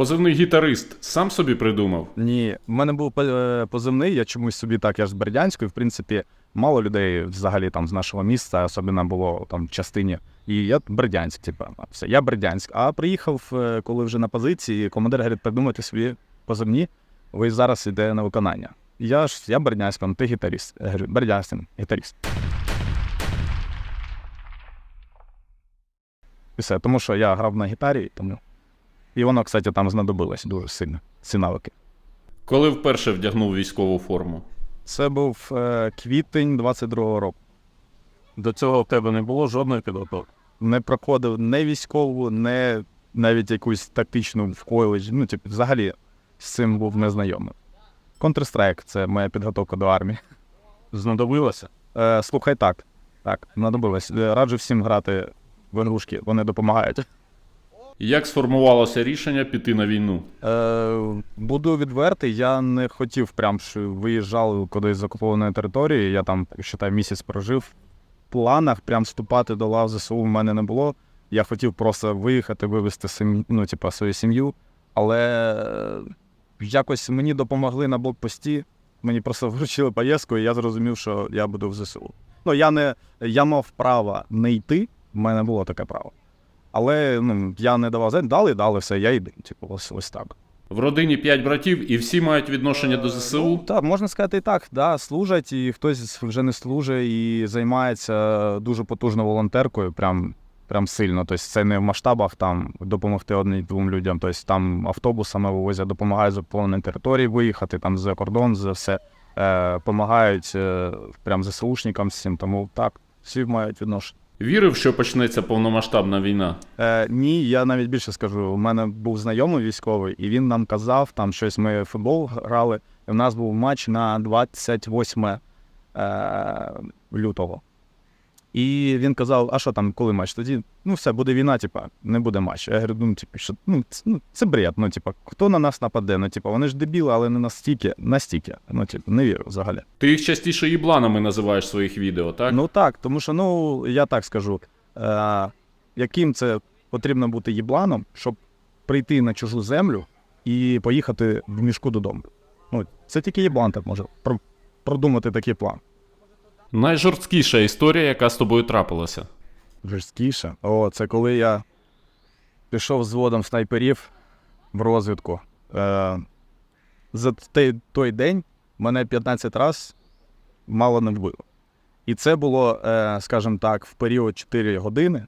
Позивний гітарист сам собі придумав. Ні, в мене був е, позивний, я чомусь собі так, я ж з Бердянської, в принципі, мало людей взагалі там з нашого міста, особливо було там в частині. І я Бердянськ, типу, все, я Бердянськ. А приїхав, е, коли вже на позиції, командир говорить, придумайте собі позивні, ви зараз йде на виконання. Я ж я Бердянськ, ну, ти гітаріст. Я говорю, Бердянськ, гітаріст. Все, тому що я грав на гітарі, тому. І воно, кстати, там знадобилось дуже сильно, ці навики. Коли вперше вдягнув військову форму. Це був е, квітень 22-го року. До цього в тебе не було жодної підготовки. Не проходив не військову, не навіть якусь тактичну в коледжі. Ну, типу, взагалі з цим був незнайомий. Counter-Strike – це моя підготовка до армії. Знадобилося? Е, слухай так. Так, знадобилось. Е, Раджу всім грати в ігрушки, вони допомагають. Як сформувалося рішення піти на війну? Е, буду відвертий, я не хотів прям, що виїжджали кудись з окупованої території. Я там, считай, місяць прожив. В планах прям вступати до лав ЗСУ в мене не було. Я хотів просто виїхати, вивезти сім'ю, ну, типа, свою сім'ю. Але е, якось мені допомогли на блокпості. Мені просто вручили поїздку, і я зрозумів, що я буду в ЗСУ. Ну, я не я мав право не йти, в мене було таке право. Але ну, я не давав знати, дали, дали все, я йду. Типу, ось, ось так. В родині п'ять братів і всі мають відношення до ЗСУ. Так, можна сказати і так, да, служать, і хтось вже не служить і займається дуже потужно волонтеркою, прям, прям сильно. Тобто це не в масштабах там допомогти одним-двом людям. Тобто там автобусами вивозять, допомагають з території виїхати, там за кордон, за все. Е, помагають е, прям ЗСУшникам всім. Тому так, всі мають відношення. Вірив, що почнеться повномасштабна війна. Е, ні, я навіть більше скажу. У мене був знайомий військовий, і він нам казав, там щось ми футбол грали, і в нас був матч на 28 е, лютого. І він казав: а що там, коли матч? Тоді, ну все, буде війна, типа, не буде матч. Я говорю, ну, типу, що ну, це, ну, це бред. Ну, типа, хто на нас нападе? Ну, типа, вони ж дебіли, але не настільки, настільки. Ну, типу, не вірю взагалі. Ти їх частіше їбланами називаєш своїх відео, так? Ну так, тому що, ну, я так скажу, е, яким це потрібно бути їбланом, щоб прийти на чужу землю і поїхати в мішку додому. Ну, це тільки їблан так може про- продумати такий план. Найжорсткіша історія, яка з тобою трапилася. Жорсткіше. О, це коли я пішов з водом снайперів в розвідку. Е, за той, день мене 15 разів мало не вбило. І це було, е, скажімо так, в період 4 години.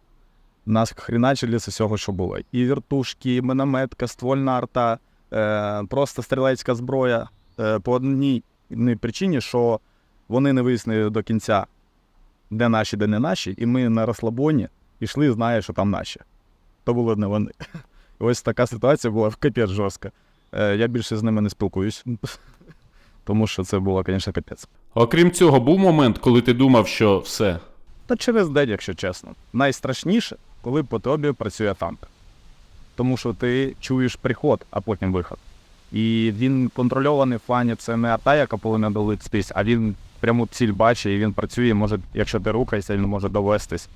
Нас хріначили з усього, що було. І вертушки, і мінометка, ствольна арта, е, просто стрілецька зброя. Е, по одній причині, що вони не вияснили до кінця, де наші, де не наші, і ми на розслабоні йшли, знає, що там наші. То були не вони. Ось така ситуація була в капець жорстка. Е, я більше з ними не спілкуюсь, тому що це було, звісно, капець. Окрім цього, був момент, коли ти думав, що все. Та через день, якщо чесно. Найстрашніше, коли по тобі працює танк. Тому що ти чуєш приход, а потім виход. І він контрольований в плані, це не арта, яка повинна долитись, а він пряму ціль бачить, і він працює, може, якщо ти рухаєшся, він може довестись.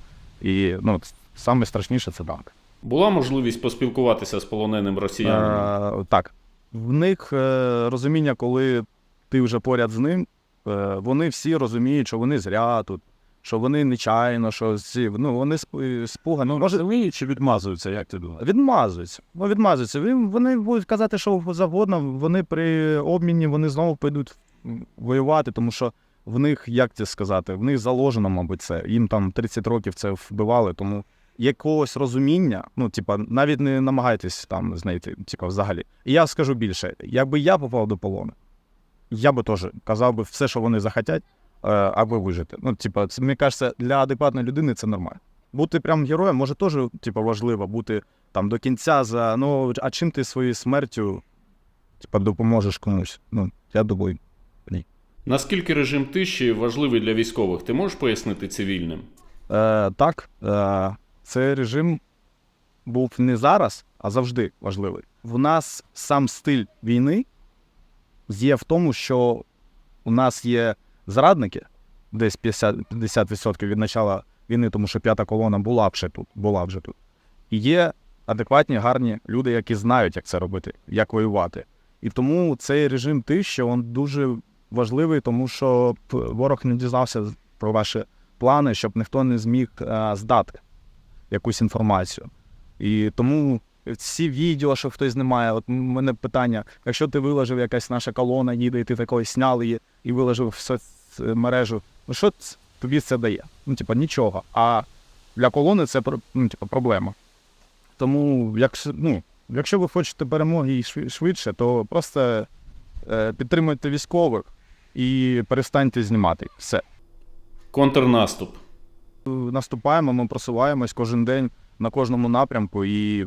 І ну, саме страшніше це танк. Була можливість поспілкуватися з полоненим росіянином? Е, так. В них е, розуміння, коли ти вже поряд з ним, е, вони всі розуміють, що вони зря тут, що вони нечайно, що всі, ну, вони спугані. Ну, Може, розуміють чи відмазуються, як ти думаєш? Відмазуються. Ну, відмазуються. Вони будуть казати, що завгодно. Вони при обміні вони знову підуть воювати, тому що в них, як це сказати, в них заложено, мабуть, це. Їм там 30 років це вбивали, тому якогось розуміння, ну, типа, навіть не намагайтесь там знайти, типа, взагалі. І я скажу більше, якби я попав до полону, я би теж казав би все, що вони захотять, е, аби вижити. Ну, типа, це, мені кажеться, для адекватної людини це нормально. Бути прям героєм може теж типа, важливо, бути там до кінця за. Ну, а чим ти своєю смертю типа, допоможеш комусь? Ну, я думаю, Наскільки режим тиші важливий для військових, ти можеш пояснити цивільним? Е, так, е, цей режим був не зараз, а завжди важливий. В нас сам стиль війни є в тому, що у нас є зрадники, десь 50%, 50% від початку війни, тому що п'ята колона була вже тут, була вже тут. І є адекватні, гарні люди, які знають, як це робити, як воювати. І тому цей режим тиші він дуже важливий, тому що ворог не дізнався про ваші плани, щоб ніхто не зміг е, здати якусь інформацію. І тому всі відео, що хтось знімає, от у мене питання: якщо ти виложив якась наша колона, їде, і ти такої сняли її і виложив в соцмережу, ну що тобі це дає? Ну, типа, нічого. А для колони це ну, типа, проблема. Тому, якщо, ну, якщо ви хочете перемоги швидше, то просто е, підтримуйте військових і перестаньте знімати. Все. Контрнаступ. Наступаємо, ми просуваємось кожен день на кожному напрямку. І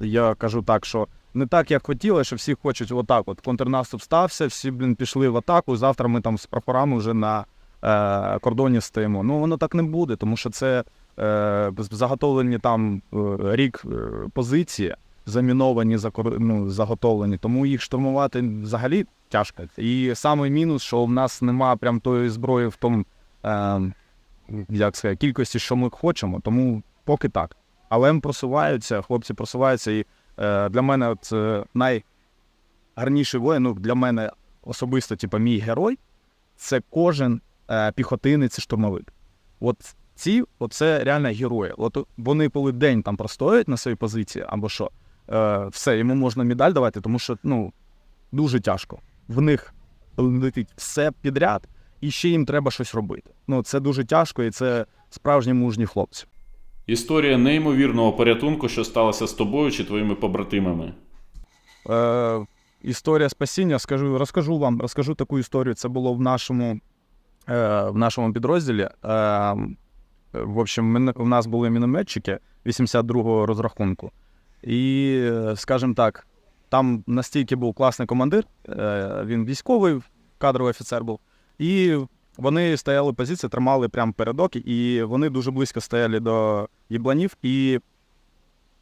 я кажу так, що не так, як хотіли, що всі хочуть отак. От контрнаступ стався, всі блін, пішли в атаку. Завтра ми там з прапорами вже на е, кордоні стоїмо. Ну воно так не буде, тому що це е, заготовлені там е, рік е, позиції, заміновані, ну, заготовлені, тому їх штурмувати взагалі тяжко. І саме мінус, що в нас нема прям тої зброї в тому. Е, як сказати, кількості, що ми хочемо, тому поки так. Але ми просуваються, хлопці просуваються, і е, для мене от, е, найгарніший воїн, ну, для мене особисто, типу, мій герой, це кожен е, піхотинець і штурмовик. От ці, оце реально герої. От вони коли день там простоять на своїй позиції, або що, е, все, йому можна медаль давати, тому що ну, дуже тяжко. В них летить все підряд, і ще їм треба щось робити. Ну, це дуже тяжко, і це справжні мужні хлопці. Історія неймовірного порятунку, що сталося з тобою чи твоїми побратимами. Е, історія спасіння, скажу, розкажу вам, розкажу таку історію. Це було в нашому, е, в нашому підрозділі. Е, в общем, мене, у нас були мінометчики 82-го розрахунку. І, е, скажімо так, там настільки був класний командир, е, він військовий, кадровий офіцер був. І вони стояли позиції, тримали прямо передок, і вони дуже близько стояли до єбланів. І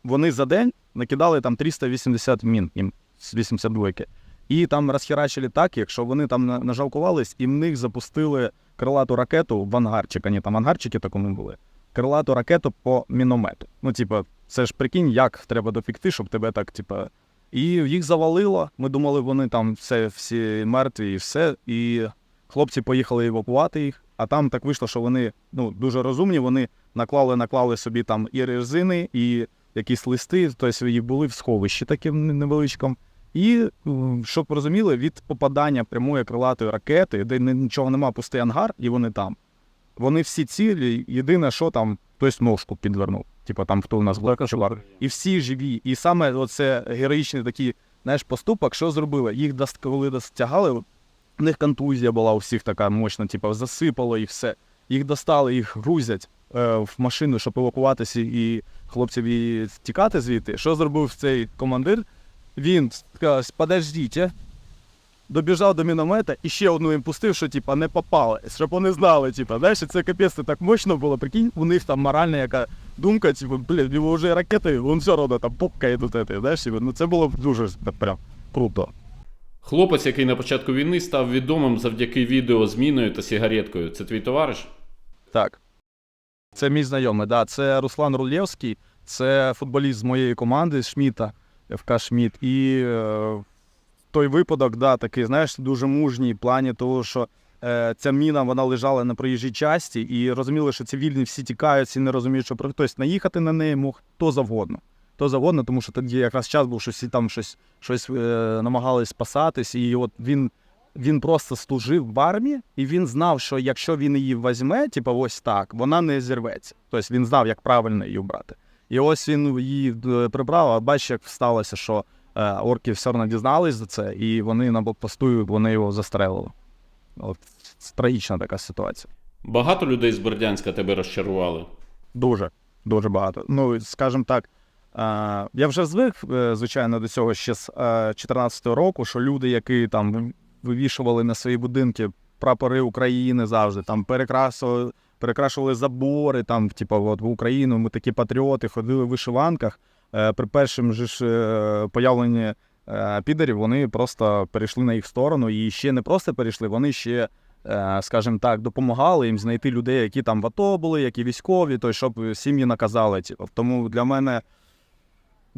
вони за день накидали там 380 мін їм з 82-ки. І там розхерачили так, якщо вони там на- нажалкувались, і в них запустили крилату ракету в ангарчик. Вони там ангарчики такому були. Крилату ракету по міномету. Ну, типа, це ж прикинь, як треба допікти, щоб тебе так, типа. І їх завалило. Ми думали, вони там все, всі мертві і все. І хлопці поїхали евакувати їх. А там так вийшло, що вони ну, дуже розумні. Вони наклали, наклали собі там і резини, і якісь листи, тобто їх були в сховищі таким невеличкому. І, щоб розуміли, від попадання прямої крилатої ракети, де нічого нема, пустий ангар, і вони там. Вони всі цілі, єдине, що там хтось ножку підвернув. Типу там хто у нас був чувак. І всі живі. І саме оце героїчний такий, знаєш, поступок, що зробили? Їх коли достягали, в них контузія була у всіх така мощна, типу, засипало їх все. Їх достали, їх грузять е, в машину, щоб евакуватися і хлопців і тікати звідти. Що зробив цей командир? Він сказав, подождіть, добіжав до міномета і ще одну їм пустив, що типа не попали, щоб вони знали, типа, знаєш, це капець це так мощно було. Прикинь, у них там моральна яка думка, типу, блін, його вже ракети, він все одно там попкає до тебе, знаєш, типу, ну це було дуже прям круто. Хлопець, який на початку війни став відомим завдяки відео з міною та сигареткою. Це твій товариш? Так. Це мій знайомий, да. Це Руслан Рулєвський, це футболіст з моєї команди з Шміта, ФК Шміт. І е, той випадок, да, такий, знаєш, дуже мужній в плані того, що ця міна вона лежала на проїжджій часті, і розуміли, що цивільні всі тікають, всі не розуміють, що про хтось наїхати на неї мог хто завгодно. Хто завгодно, тому що тоді якраз час був, що всі там щось, щось е, намагались спасатись, і от він він просто служив в армії, і він знав, що якщо він її візьме, типу ось так, вона не зірветься. Тобто він знав, як правильно її брати. І ось він її е, прибрав, а бачиш, як сталося, що е, орки все одно дізнались за це, і вони на блокпосту вони його застрелили. От трагічна така ситуація. Багато людей з Бердянська тебе розчарували. Дуже, дуже багато. Ну, скажімо так, е, я вже звик, е, звичайно, до цього ще з 2014 року, що люди, які там вивішували на свої будинки прапори України завжди, там перекрасували, перекрашували забори, там, типу, от в Україну ми такі патріоти, ходили в вишиванках. Е, При першому ж е, появленні е, підерів вони просто перейшли на їх сторону і ще не просто перейшли, вони ще е, скажімо так, допомагали їм знайти людей, які там в АТО були, які військові, то щоб сім'ї наказали. Типу. Тому для мене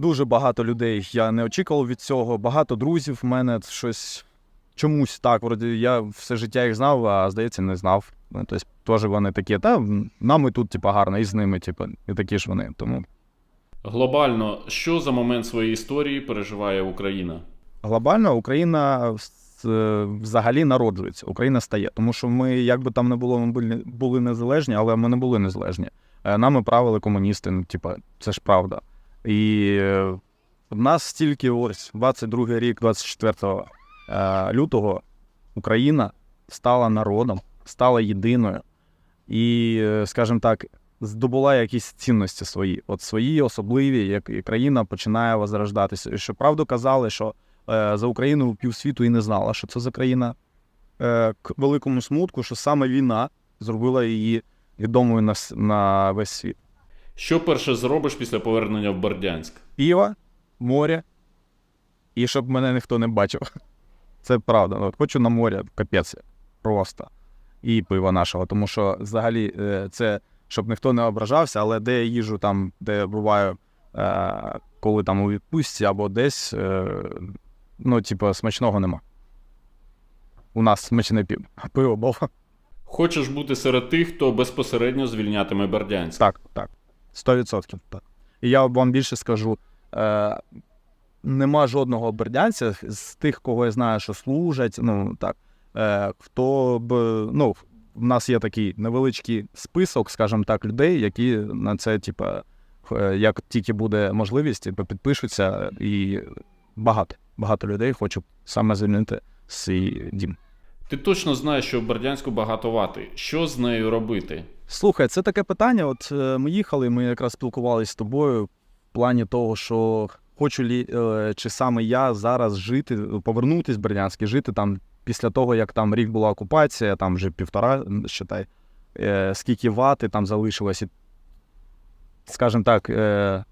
Дуже багато людей я не очікував від цього. Багато друзів в мене щось чомусь так. Вроді я все життя їх знав, а здається, не знав. Ну, тобто, теж вони такі, та нам і тут, типа, гарно, і з ними, типа, і такі ж вони. Тому Глобально, що за момент своєї історії переживає Україна? глобально Україна е, взагалі народжується, Україна стає. Тому що ми, як би там не було, ми були, незалежні, але ми не були незалежні. Е, Нами правили комуністи, ну, типа, це ж правда. І е, в нас стільки ось 22 рік, 24 е, лютого, Україна стала народом, стала єдиною і, скажімо так, здобула якісь цінності свої, от свої особливі, як і країна починає возрождатися. І що правду казали, що е, за Україну півсвіту і не знала, що це за країна. Е, к великому смутку, що саме війна зробила її відомою на, на весь світ. Що перше зробиш після повернення в Бердянськ? Піва, море, і щоб мене ніхто не бачив. Це правда. От хочу на море, капець, просто. І пива нашого, тому що взагалі е, це щоб ніхто не ображався, але де я їжу там, де я буваю, е, коли там у відпустці або десь, е, ну, типу, смачного нема. У нас смачне пів. Пиво було. Хочеш бути серед тих, хто безпосередньо звільнятиме Бердянськ? Так, так. 100%. Так. І я вам більше скажу: е, нема жодного бердянця з тих, кого я знаю, що служать. Ну так, е, хто б. Ну, в нас є такий невеличкий список, скажімо так, людей, які на це, типа, е, як тільки буде можливість, типу, підпишуться, і багато, багато людей хочуть саме звільнити свій дім. Ти точно знаєш, що в Бердянську багато вати. Що з нею робити? Слухай, це таке питання. От е, ми їхали, ми якраз спілкувалися з тобою в плані того, що хочу лі, е, чи саме я зараз жити, повернутись в Бердянськ жити там після того, як там рік була окупація, там вже півтора, считай, е, скільки вати там залишилось. І, скажімо так, е,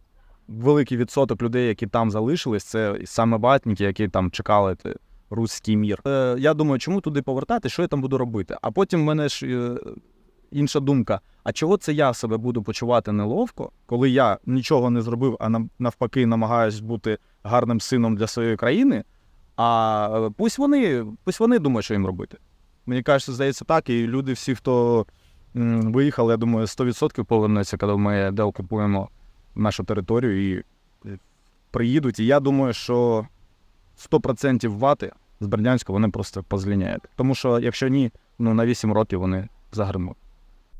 великий відсоток людей, які там залишились, це саме ватники, які там чекали те, руський мір. Е, я думаю, чому туди повертати, що я там буду робити? А потім в мене ж. е, інша думка: а чого це я себе буду почувати неловко, коли я нічого не зробив, а навпаки намагаюсь бути гарним сином для своєї країни? А е, пусть вони, пусть вони думають, що їм робити. Мені кажеться, здається, так, і люди, всі, хто виїхали, я думаю, 100% повернуться, коли ми де окупуємо нашу територію і е, приїдуть. І я думаю, що 100% вати з Бердянська вони просто позліняють. Тому що, якщо ні, ну на 8 років вони загримуть.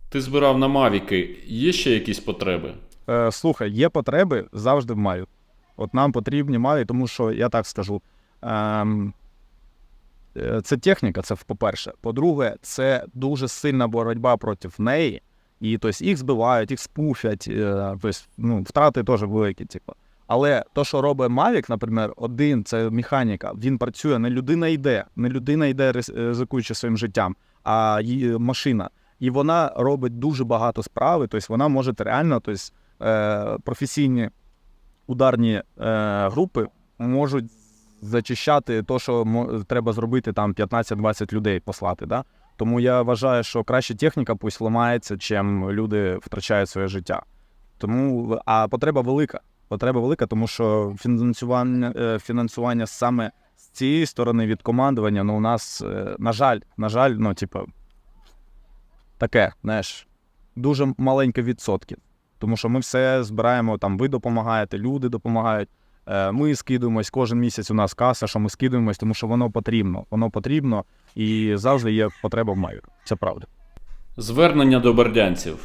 Ти збирав на Мавіки. Є ще якісь потреби? Е, слухай, є потреби завжди маю. От нам потрібні маю, тому що я так скажу. Ем, е, це техніка, це по-перше. По-друге, це дуже сильна боротьба проти неї. І тобто, їх збивають, їх спуфять, е, тобто, ну, втрати теж великі. Типу. Але то, що робить Mavic, наприклад, один це механіка, він працює, не людина йде, не людина йде ризикуючи своїм життям, а її машина. І вона робить дуже багато справи, тобто вона може реально, тобто, е, професійні ударні групи можуть зачищати те, що треба зробити там 15-20 людей послати. Да? Тому я вважаю, що краще техніка пусть ламається, чим люди втрачають своє життя. Тому, а потреба велика. Потреба велика, тому що фінансування, е, фінансування саме з цієї сторони від командування, ну, у нас, е, на жаль, на жаль, ну, типу, таке, знаєш, дуже маленькі відсотки. Тому що ми все збираємо, там ви допомагаєте, люди допомагають. Е, Ми скидуємось, кожен місяць у нас каса, що ми скидуємось, тому що воно потрібно. Воно потрібно і завжди є потреба в маю. Це правда. Звернення до бердянців.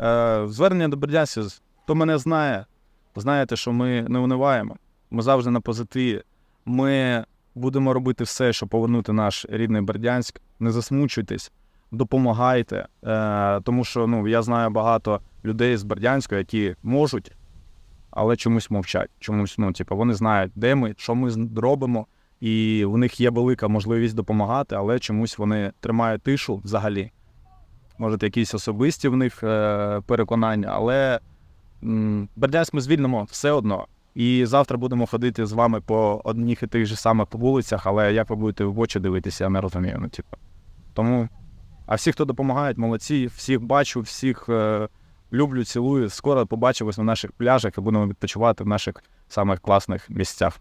Е, Звернення до бердянців, хто мене знає, знаєте, що ми не униваємо. Ми завжди на позитиві. Ми будемо робити все, щоб повернути наш рідний Бердянськ. Не засмучуйтесь, допомагайте. Е, тому що ну, я знаю багато людей з Бердянська, які можуть, але чомусь мовчать. Чомусь, ну, типу, вони знають, де ми, що ми робимо, і у них є велика можливість допомагати, але чомусь вони тримають тишу взагалі. Може, якісь особисті в них е, переконання, але Бердянськ ми звільнимо все одно. І завтра будемо ходити з вами по одних і тих же самих вулицях, але як ви будете в очі дивитися, я не розумію. Ну, типу. Тому, а всі, хто допомагають, молодці, всіх бачу, всіх е, люблю, цілую. Скоро побачимось на наших пляжах і будемо відпочивати в наших самих класних місцях.